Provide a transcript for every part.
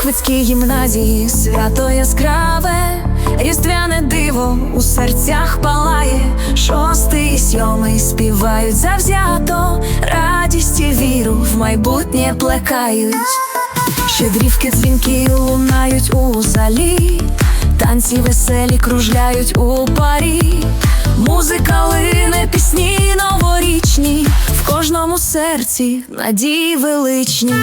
Лохвицькій гімназії. Свято яскраве, різдвяне диво у серцях палає, шостий і сьомий співають завзято, радість і віру в майбутнє плекають. Щедрівки дзвінки лунають у залі, танці веселі кружляють у парі, музика лине, пісні новорічні, в кожному серці надії величні.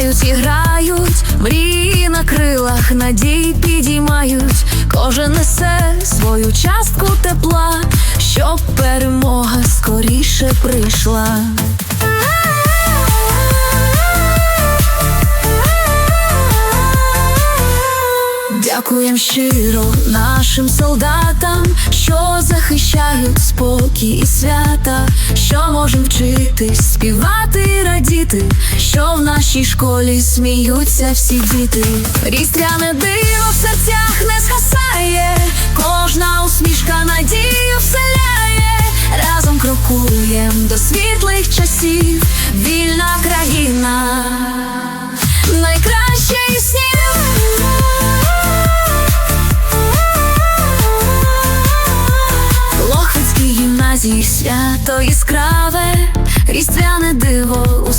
Співають і грають, мрії на крилах надій підіймають, кожен несе свою частку тепла, щоб перемога скоріше прийшла. Дякуєм щиро нашим солдатам, що захищають спокій і свята, що можем вчитись, співати і радіти, що в нашій школі сміються всі діти. Різдвяне диво в серцях не згасає, кожна усмішка надію вселяє, разом крокуєм до світлих часів, вільна країна, найкраще із снів. Лохвицькій гімназії свято яскраве, різдвяне диво у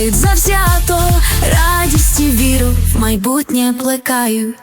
співають завзято, радість і віру в майбутнє плекають.